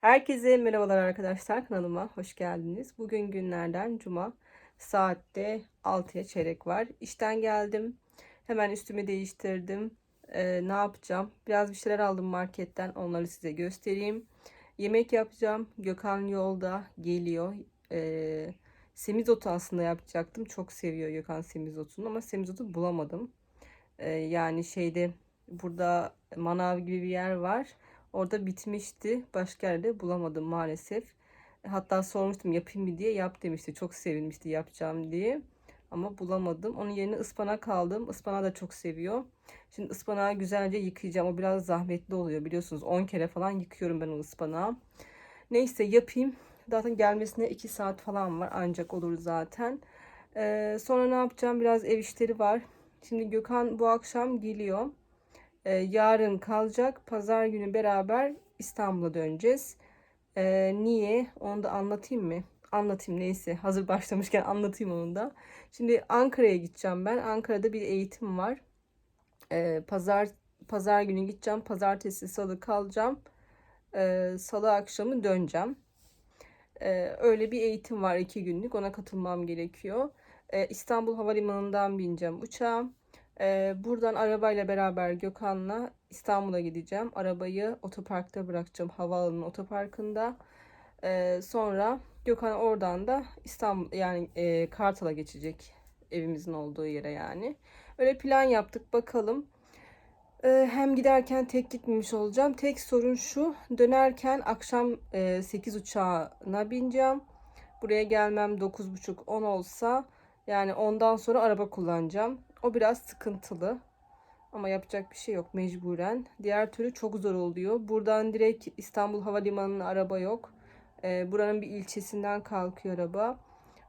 Herkese merhabalar arkadaşlar kanalıma hoş geldiniz. Bugün günlerden cuma saatte 6'ya çeyrek var. İşten geldim. Hemen üstümü değiştirdim. Ee, ne yapacağım? Biraz bir şeyler aldım marketten. Onları size göstereyim. Yemek yapacağım. Gökhan yolda geliyor. Ee, semizotu aslında yapacaktım. Çok seviyor Gökhan semizotunu ama semizotu bulamadım. Ee, yani şeyde burada manav gibi bir yer var. Orada bitmişti. Başka yerde bulamadım maalesef. Hatta sormuştum yapayım mı diye yap demişti. Çok sevinmişti yapacağım diye. Ama bulamadım. Onun yerine ıspanak aldım. Ispanağı da çok seviyor. Şimdi ıspanağı güzelce yıkayacağım. O biraz zahmetli oluyor biliyorsunuz. 10 kere falan yıkıyorum ben o ıspanağı. Neyse yapayım. Zaten gelmesine 2 saat falan var. Ancak olur zaten. Ee, sonra ne yapacağım? Biraz ev işleri var. Şimdi Gökhan bu akşam geliyor. Ee, yarın kalacak. Pazar günü beraber İstanbul'a döneceğiz. Ee, niye? Onu da anlatayım mı? Anlatayım neyse. Hazır başlamışken anlatayım onu da. Şimdi Ankara'ya gideceğim ben. Ankara'da bir eğitim var. Ee, pazar pazar günü gideceğim. Pazartesi, salı kalacağım. Ee, salı akşamı döneceğim. Ee, öyle bir eğitim var iki günlük. Ona katılmam gerekiyor. Ee, İstanbul Havalimanı'ndan bineceğim uçağa. Ee, buradan arabayla beraber Gökhan'la İstanbul'a gideceğim. Arabayı otoparkta bırakacağım. Havaalanı otoparkında. Ee, sonra Gökhan oradan da İstanbul yani e, Kartal'a geçecek. Evimizin olduğu yere yani. Öyle plan yaptık bakalım. Ee, hem giderken tek gitmemiş olacağım. Tek sorun şu. Dönerken akşam e, 8 uçağına bineceğim. Buraya gelmem 9.30-10 olsa yani ondan sonra araba kullanacağım. O biraz sıkıntılı. Ama yapacak bir şey yok mecburen. Diğer türlü çok zor oluyor. Buradan direkt İstanbul Havalimanı'na araba yok. Ee, buranın bir ilçesinden kalkıyor araba.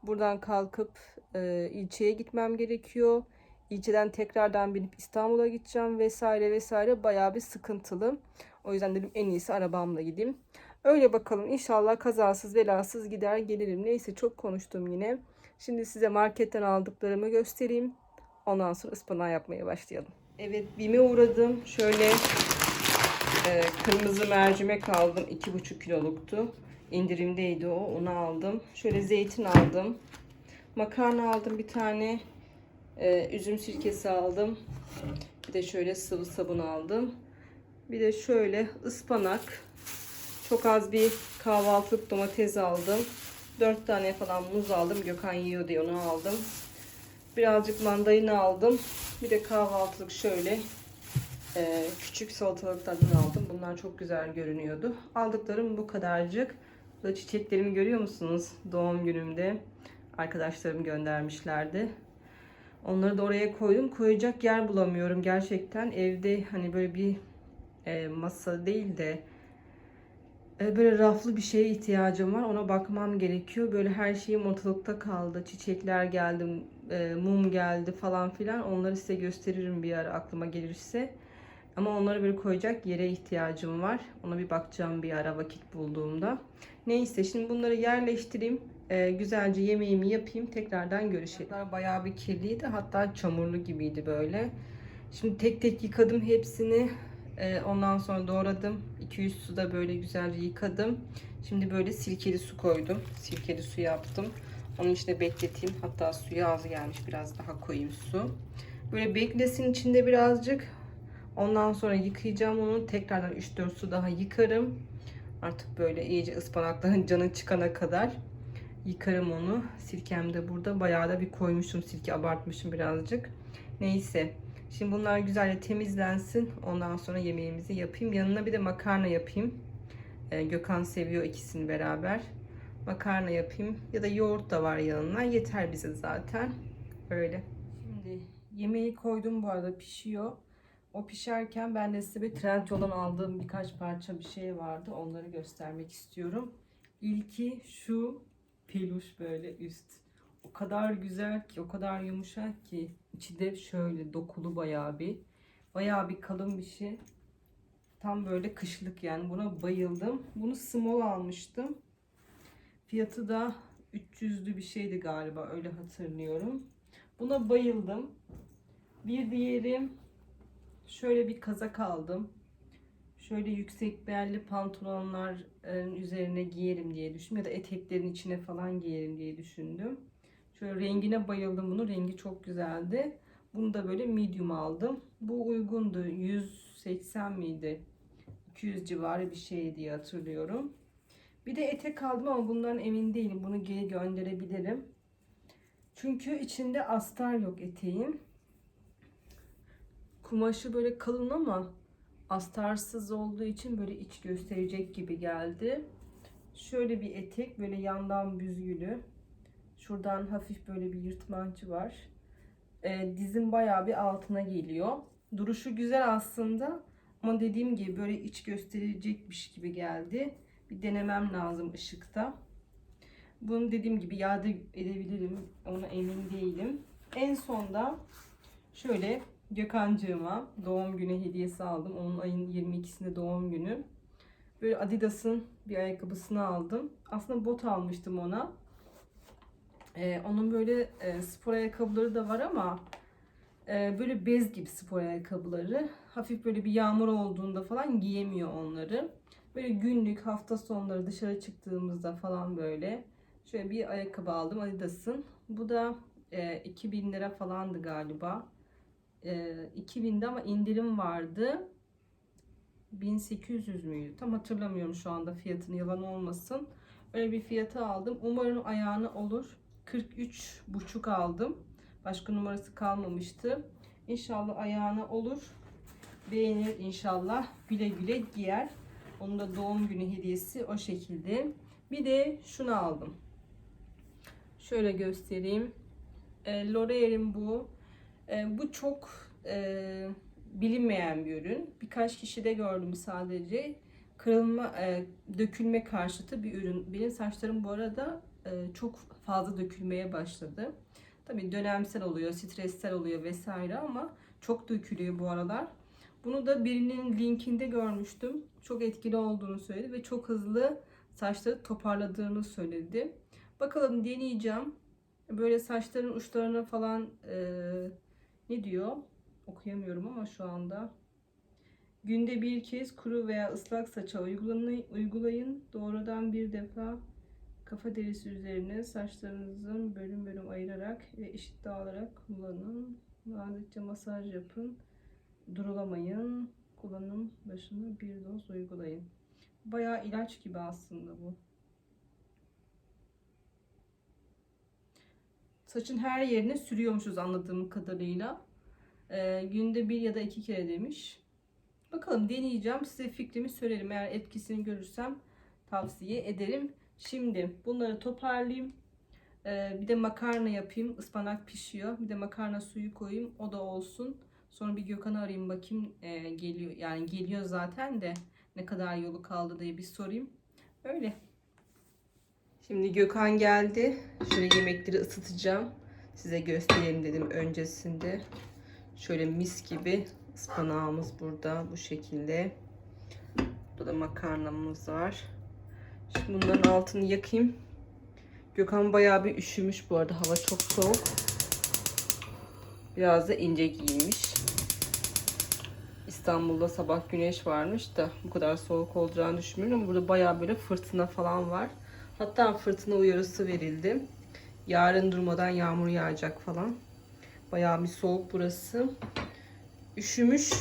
Buradan kalkıp e, ilçeye gitmem gerekiyor. İlçeden tekrardan binip İstanbul'a gideceğim vesaire vesaire. Bayağı bir sıkıntılı. O yüzden dedim en iyisi arabamla gideyim. Öyle bakalım inşallah kazasız belasız gider gelirim. Neyse çok konuştum yine. Şimdi size marketten aldıklarımı göstereyim. Ondan sonra ıspanağı yapmaya başlayalım. Evet BİM'e uğradım. Şöyle e, kırmızı mercimek aldım. 2,5 kiloluktu. İndirimdeydi o. Onu aldım. Şöyle zeytin aldım. Makarna aldım bir tane. E, üzüm sirkesi aldım. Bir de şöyle sıvı sabun aldım. Bir de şöyle ıspanak. Çok az bir kahvaltılık domates aldım. 4 tane falan muz aldım. Gökhan yiyor diye onu aldım. Birazcık mandalina aldım. Bir de kahvaltılık şöyle e, küçük salatalıklardan aldım. Bunlar çok güzel görünüyordu. Aldıklarım bu kadarcık. Burada çiçeklerimi görüyor musunuz? Doğum günümde arkadaşlarım göndermişlerdi. Onları da oraya koydum. Koyacak yer bulamıyorum gerçekten. Evde hani böyle bir e, masa değil de e, böyle raflı bir şeye ihtiyacım var. Ona bakmam gerekiyor. Böyle her şeyim ortalıkta kaldı. Çiçekler geldi, e, mum geldi falan filan. Onları size gösteririm bir ara aklıma gelirse. Ama onları böyle koyacak yere ihtiyacım var. Ona bir bakacağım bir ara vakit bulduğumda. Neyse şimdi bunları yerleştireyim. E, güzelce yemeğimi yapayım. Tekrardan görüşelim. Bayağı bir kirliydi. Hatta çamurlu gibiydi böyle. Şimdi tek tek yıkadım hepsini. Ee, ondan sonra doğradım. 200 suda böyle güzelce yıkadım. Şimdi böyle sirkeli su koydum. Sirkeli su yaptım. Onun içine bekleteyim. Hatta suyu az gelmiş. Biraz daha koyayım su. Böyle beklesin içinde birazcık. Ondan sonra yıkayacağım onu. Tekrardan 3-4 su daha yıkarım. Artık böyle iyice ıspanakların canı çıkana kadar yıkarım onu. Sirkem de burada. Bayağı da bir koymuşum. Sirke abartmışım birazcık. Neyse. Şimdi bunlar güzelce temizlensin. Ondan sonra yemeğimizi yapayım. Yanına bir de makarna yapayım. Ee, Gökhan seviyor ikisini beraber. Makarna yapayım. Ya da yoğurt da var yanına. Yeter bize zaten. Öyle. Şimdi yemeği koydum bu arada pişiyor. O pişerken ben de size bir Trendyol'dan aldığım birkaç parça bir şey vardı. Onları göstermek istiyorum. İlki şu peluş böyle üst. O kadar güzel ki, o kadar yumuşak ki. İçi şöyle dokulu bayağı bir. Bayağı bir kalın bir şey. Tam böyle kışlık yani. Buna bayıldım. Bunu small almıştım. Fiyatı da 300'lü bir şeydi galiba. Öyle hatırlıyorum. Buna bayıldım. Bir diğeri şöyle bir kazak aldım. Şöyle yüksek belli pantolonların üzerine giyerim diye düşündüm. Ya da eteklerin içine falan giyerim diye düşündüm. Şöyle rengine bayıldım bunun. Rengi çok güzeldi. Bunu da böyle medium aldım. Bu uygundu. 180 miydi? 200 civarı bir şey diye hatırlıyorum. Bir de etek aldım ama bundan emin değilim. Bunu geri gönderebilirim. Çünkü içinde astar yok eteğin. Kumaşı böyle kalın ama astarsız olduğu için böyle iç gösterecek gibi geldi. Şöyle bir etek böyle yandan büzgülü. Şuradan hafif böyle bir yırtmancı var. Ee, dizim bayağı bir altına geliyor. Duruşu güzel aslında ama dediğim gibi böyle iç gösterecekmiş gibi geldi. Bir denemem lazım ışıkta. Bunu dediğim gibi iade edebilirim. Ona emin değilim. En sonda şöyle Gökhan'cığıma doğum günü hediyesi aldım. Onun ayın 22'sinde doğum günü. Böyle Adidas'ın bir ayakkabısını aldım. Aslında bot almıştım ona. Ee, onun böyle e, spor ayakkabıları da var ama e, böyle bez gibi spor ayakkabıları. Hafif böyle bir yağmur olduğunda falan giyemiyor onları. Böyle günlük hafta sonları dışarı çıktığımızda falan böyle şöyle bir ayakkabı aldım Adidas'ın. Bu da e, 2000 lira falandı galiba. E, 2000'de ama indirim vardı. 1800 müydü? Tam hatırlamıyorum şu anda fiyatını yalan olmasın. Öyle bir fiyatı aldım. Umarım ayağına olur. 43 buçuk aldım. Başka numarası kalmamıştı. İnşallah ayağına olur. Beğenir inşallah. Güle güle giyer. Onun da doğum günü hediyesi o şekilde. Bir de şunu aldım. Şöyle göstereyim. E, L'Oreal'in bu. E, bu çok e, bilinmeyen bir ürün. Birkaç kişi de gördüm sadece. Kırılma, e, dökülme karşıtı bir ürün. Benim saçlarım bu arada e, çok fazla dökülmeye başladı. Tabii dönemsel oluyor, stressel oluyor vesaire ama çok dökülüyor bu aralar. Bunu da birinin linkinde görmüştüm. Çok etkili olduğunu söyledi ve çok hızlı saçları toparladığını söyledi. Bakalım deneyeceğim. Böyle saçların uçlarına falan e, ne diyor? Okuyamıyorum ama şu anda. Günde bir kez kuru veya ıslak saça uygulayın. Doğrudan bir defa kafa derisi üzerine saçlarınızın bölüm bölüm ayırarak ve eşit dağılarak kullanın. Nazikçe masaj yapın. Durulamayın. Kullanım başına bir doz uygulayın. Bayağı ilaç gibi aslında bu. Saçın her yerine sürüyormuşuz anladığım kadarıyla. Ee, günde bir ya da iki kere demiş. Bakalım deneyeceğim. Size fikrimi söylerim. Eğer etkisini görürsem tavsiye ederim. Şimdi bunları toparlayayım. Ee, bir de makarna yapayım. Ispanak pişiyor. Bir de makarna suyu koyayım. O da olsun. Sonra bir Gökhan'ı arayayım bakayım ee, geliyor. Yani geliyor zaten de ne kadar yolu kaldı diye bir sorayım. Öyle. Şimdi Gökhan geldi. Şöyle yemekleri ısıtacağım. Size göstereyim dedim öncesinde. Şöyle mis gibi ıspanağımız burada bu şekilde. Burada da makarnamız var. Şimdi bunların altını yakayım. Gökhan bayağı bir üşümüş bu arada. Hava çok soğuk. Biraz da ince giymiş. İstanbul'da sabah güneş varmış da bu kadar soğuk olacağını düşünmüyorum burada bayağı böyle fırtına falan var. Hatta fırtına uyarısı verildi. Yarın durmadan yağmur yağacak falan. Bayağı bir soğuk burası. Üşümüş.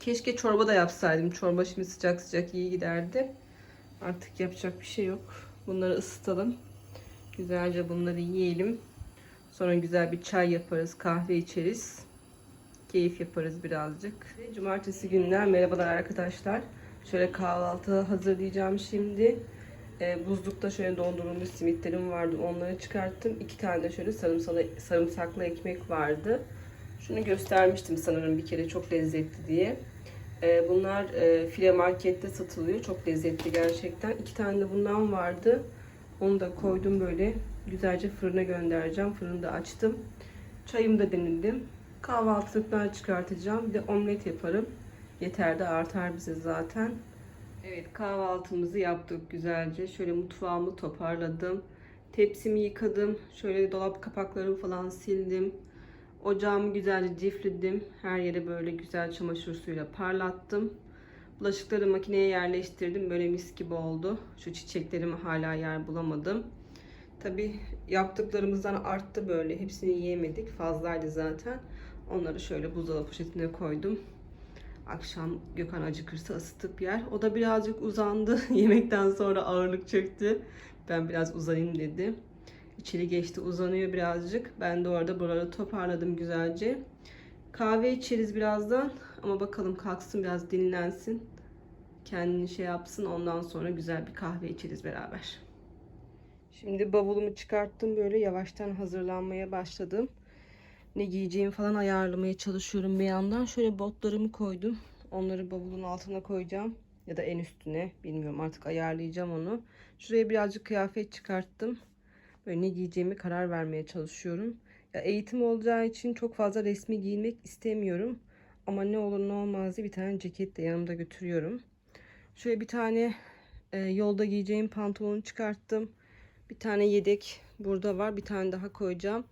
Keşke çorba da yapsaydım. Çorba şimdi sıcak sıcak iyi giderdi. Artık yapacak bir şey yok. Bunları ısıtalım. Güzelce bunları yiyelim. Sonra güzel bir çay yaparız, kahve içeriz. Keyif yaparız birazcık. Cumartesi günler merhabalar arkadaşlar. Şöyle kahvaltı hazırlayacağım şimdi. E, buzlukta şöyle dondurulmuş simitlerim vardı. Onları çıkarttım. İki tane de şöyle sarımsalı, sarımsaklı ekmek vardı. Şunu göstermiştim sanırım bir kere çok lezzetli diye. E, bunlar e, file markette satılıyor. Çok lezzetli gerçekten. İki tane de bundan vardı. Onu da koydum böyle. Güzelce fırına göndereceğim. Fırını da açtım. Çayımı da demledim. Kahvaltılıklar çıkartacağım. Bir de omlet yaparım. Yeter de artar bize zaten. Evet kahvaltımızı yaptık güzelce. Şöyle mutfağımı toparladım. Tepsimi yıkadım. Şöyle dolap kapaklarımı falan sildim. Ocağımı güzelce cifledim. Her yere böyle güzel çamaşır suyuyla parlattım. Bulaşıkları makineye yerleştirdim. Böyle mis gibi oldu. Şu çiçeklerimi hala yer bulamadım. Tabi yaptıklarımızdan arttı böyle. Hepsini yiyemedik. Fazlaydı zaten. Onları şöyle buzdolabı poşetine koydum. Akşam Gökhan acıkırsa ısıtıp yer. O da birazcık uzandı. Yemekten sonra ağırlık çöktü. Ben biraz uzanayım dedi. İçeri geçti uzanıyor birazcık. Ben de orada buraları toparladım güzelce. Kahve içeriz birazdan. Ama bakalım kalksın biraz dinlensin. Kendini şey yapsın. Ondan sonra güzel bir kahve içeriz beraber. Şimdi bavulumu çıkarttım böyle yavaştan hazırlanmaya başladım. Ne giyeceğimi falan ayarlamaya çalışıyorum bir yandan. Şöyle botlarımı koydum. Onları bavulun altına koyacağım. Ya da en üstüne. Bilmiyorum artık ayarlayacağım onu. Şuraya birazcık kıyafet çıkarttım. Böyle ne giyeceğimi karar vermeye çalışıyorum. Ya eğitim olacağı için çok fazla resmi giyinmek istemiyorum. Ama ne olur ne olmaz diye bir tane ceket de yanımda götürüyorum. Şöyle bir tane e, yolda giyeceğim pantolonu çıkarttım. Bir tane yedek burada var. Bir tane daha koyacağım.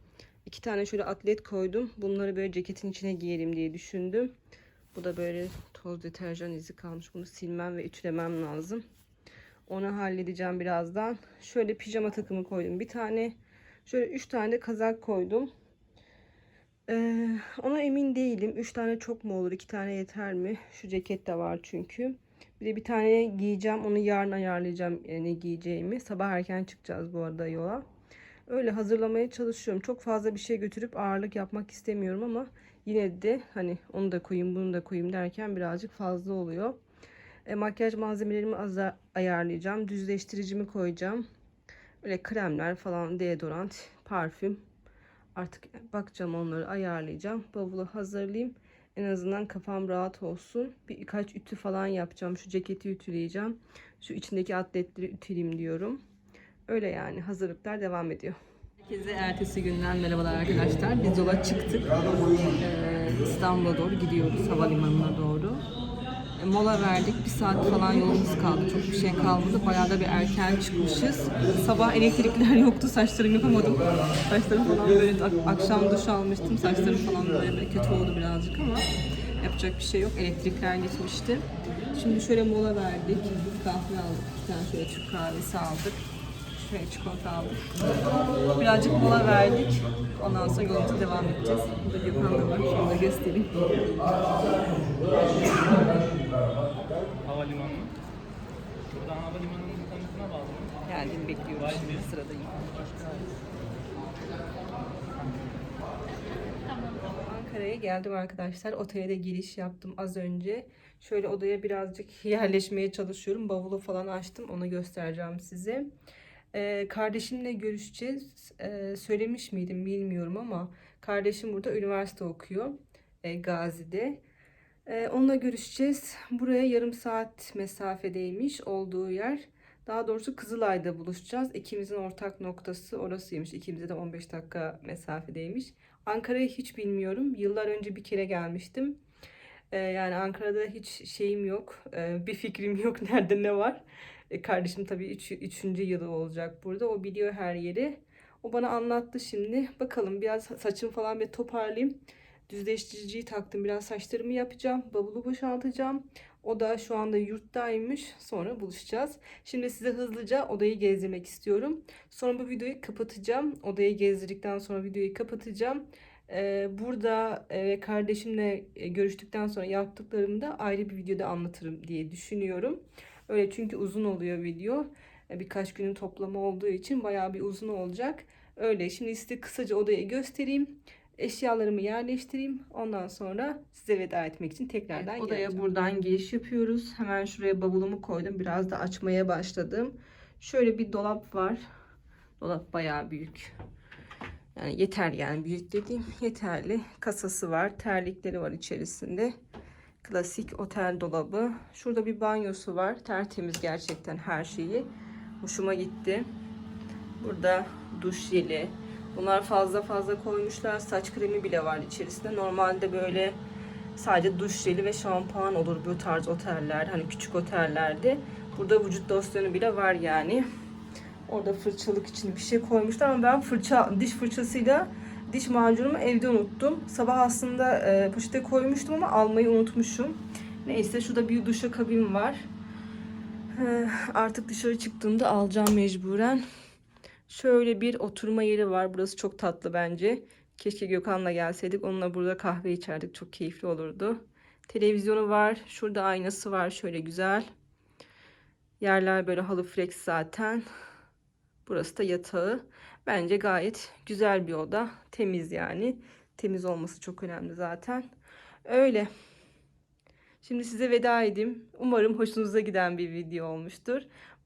İki tane şöyle atlet koydum. Bunları böyle ceketin içine giyelim diye düşündüm. Bu da böyle toz deterjan izi kalmış. Bunu silmem ve ütülemem lazım. Onu halledeceğim birazdan. Şöyle pijama takımı koydum. Bir tane şöyle üç tane de kazak koydum. Ee, ona emin değilim. Üç tane çok mu olur? iki tane yeter mi? Şu ceket de var çünkü. Bir de bir tane giyeceğim. Onu yarın ayarlayacağım e, ne giyeceğimi. Sabah erken çıkacağız bu arada yola. Öyle hazırlamaya çalışıyorum. Çok fazla bir şey götürüp ağırlık yapmak istemiyorum ama yine de hani onu da koyayım bunu da koyayım derken birazcık fazla oluyor. E, makyaj malzemelerimi az ayarlayacağım. Düzleştiricimi koyacağım. Böyle kremler falan, deodorant, parfüm. Artık bakacağım onları ayarlayacağım. Bavulu hazırlayayım. En azından kafam rahat olsun. Bir birkaç ütü falan yapacağım. Şu ceketi ütüleyeceğim. Şu içindeki atletleri ütüleyeyim diyorum. Öyle yani hazırlıklar devam ediyor. Herkese ertesi günden merhabalar arkadaşlar. Biz yola çıktık. Ee, İstanbul'a doğru gidiyoruz havalimanına doğru. E, mola verdik. Bir saat falan yolumuz kaldı. Çok bir şey kalmadı. Bayağı da bir erken çıkmışız. Sabah elektrikler yoktu. Saçlarımı yapamadım. Saçlarım falan böyle ak- akşam duş almıştım. Saçlarım falan böyle, böyle kötü oldu birazcık ama yapacak bir şey yok. Elektrikler gitmişti. Şimdi şöyle mola verdik. Kahve aldık. Bir tane şöyle Türk kahvesi aldık. Şöyle çikolata aldık. Birazcık mola verdik. Ondan sonra yolumuza devam edeceğiz. Burada Gökhan da var. Şunu da göstereyim. Havalimanı. Buradan havalimanının konusuna bağlı? Geldim bekliyorum şimdi sıradayım. Ankara'ya geldim arkadaşlar. Otele de giriş yaptım az önce. Şöyle odaya birazcık yerleşmeye çalışıyorum. Bavulu falan açtım. Onu göstereceğim size. Ee, kardeşimle görüşeceğiz. Ee, söylemiş miydim bilmiyorum ama kardeşim burada üniversite okuyor. Ee, Gazi'de. Ee, onunla görüşeceğiz. Buraya yarım saat mesafedeymiş olduğu yer. Daha doğrusu Kızılay'da buluşacağız. İkimizin ortak noktası orasıymış. İkimize de 15 dakika mesafedeymiş. Ankara'yı hiç bilmiyorum. Yıllar önce bir kere gelmiştim. Ee, yani Ankara'da hiç şeyim yok. Ee, bir fikrim yok nerede ne var. Ee, kardeşim tabii üç, üçüncü yılı olacak burada. O biliyor her yeri. O bana anlattı şimdi. Bakalım biraz saçımı falan bir toparlayayım. Düzleştiriciyi taktım. Biraz saçlarımı yapacağım. Bavulu boşaltacağım. O da şu anda yurttaymış. Sonra buluşacağız. Şimdi size hızlıca odayı gezdirmek istiyorum. Sonra bu videoyu kapatacağım. Odayı gezdirdikten sonra videoyu kapatacağım. Ee, burada e, kardeşimle e, görüştükten sonra yaptıklarımı da ayrı bir videoda anlatırım diye düşünüyorum. Öyle çünkü uzun oluyor video. E, Birkaç günün toplamı olduğu için bayağı bir uzun olacak. Öyle şimdi size kısaca odayı göstereyim. Eşyalarımı yerleştireyim. Ondan sonra size veda etmek için tekrardan Evet, odaya geleceğim. buradan giriş yapıyoruz. Hemen şuraya bavulumu koydum. Biraz da açmaya başladım. Şöyle bir dolap var. Dolap bayağı büyük. Yani yeter yani büyük dediğim yeterli. Kasası var. Terlikleri var içerisinde. Klasik otel dolabı. Şurada bir banyosu var. Tertemiz gerçekten her şeyi. Hoşuma gitti. Burada duş jeli. Bunlar fazla fazla koymuşlar. Saç kremi bile var içerisinde. Normalde böyle sadece duş jeli ve şampuan olur bu tarz oteller. Hani küçük otellerde. Burada vücut losyonu bile var yani. Orada fırçalık için bir şey koymuşlar ama ben fırça diş fırçasıyla diş macunumu evde unuttum. Sabah aslında e, poşete koymuştum ama almayı unutmuşum. Neyse şurada bir duşakabin var. Ee, artık dışarı çıktığımda alacağım mecburen. Şöyle bir oturma yeri var. Burası çok tatlı bence. Keşke Gökhan'la gelseydik. Onunla burada kahve içerdik. Çok keyifli olurdu. Televizyonu var. Şurada aynası var. Şöyle güzel. Yerler böyle halı flex zaten. Burası da yatağı. Bence gayet güzel bir oda. Temiz yani. Temiz olması çok önemli zaten. Öyle. Şimdi size veda edeyim. Umarım hoşunuza giden bir video olmuştur.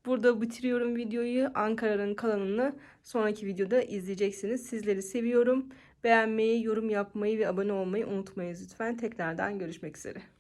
Burada bitiriyorum videoyu. Ankara'nın kalanını sonraki videoda izleyeceksiniz. Sizleri seviyorum. Beğenmeyi, yorum yapmayı ve abone olmayı unutmayın lütfen. Tekrardan görüşmek üzere.